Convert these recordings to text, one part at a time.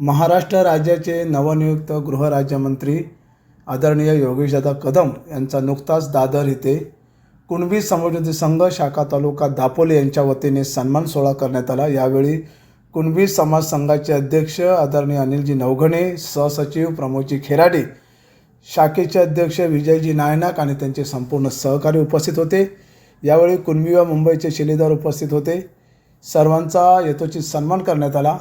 महाराष्ट्र राज्याचे नवनियुक्त गृहराज्यमंत्री आदरणीय योगेशदादा कदम यांचा नुकताच दादर येथे कुणबी समजुती संघ शाखा तालुका दापोली यांच्या वतीने सन्मान सोहळा करण्यात आला. यावेळी कुणबी समाज संघाचे अध्यक्ष आदरणीय अनिलजी नवघणे सहसचिव प्रमोदजी खेराडे शाखेचे अध्यक्ष विजयजी नायनाक आणि त्यांचे संपूर्ण सहकारी उपस्थित होते. यावेळी कुणबी व मुंबईचे शिलेदार उपस्थित होते. सर्वांचा यथोचित सन्मान करण्यात आला.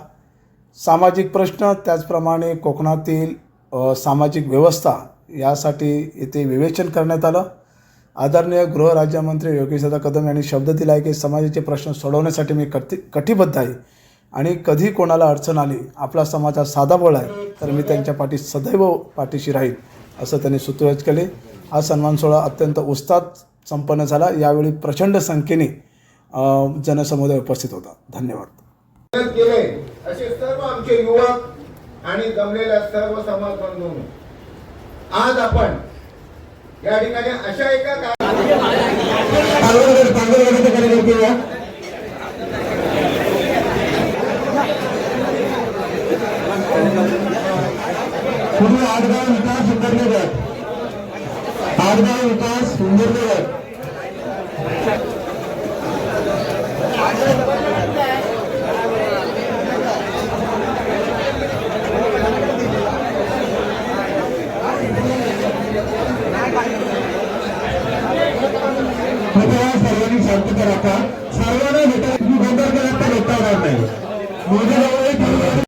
सामाजिक प्रश्न त्याचप्रमाणे कोकणातील सामाजिक व्यवस्था यासाठी येथे विवेचन करण्यात आलं. आदरणीय गृहराज्यमंत्री योगेशदा कदम यांनी शब्द दिला आहे की समाजाचे प्रश्न सोडवण्यासाठी मी कटी कटिबद्ध आहे. आणि कधी कोणाला अडचण आली आपला समाज हा साधा आहे तर मी त्यांच्या पाठी सदैव पाठीशी राहील असं त्यांनी सुतोवाच केले. हा सन्मान सोहळा अत्यंत उत्साहात संपन्न झाला. यावेळी प्रचंड संख्येने जनसमुदाय उपस्थित होता. धन्यवाद. केले असे सर्व आमचे युवक आणि जमलेल्या सर्व समाज बंधू आज आपण या ठिकाणी अशा एका का- विकास सुंदरनगर. आडगाव विकास सुंदरनगर. कृपया सर्वांनी शांतता राखा सर्वांना भेटा गोंधळ केला तर भेटता होणार नाही मोदी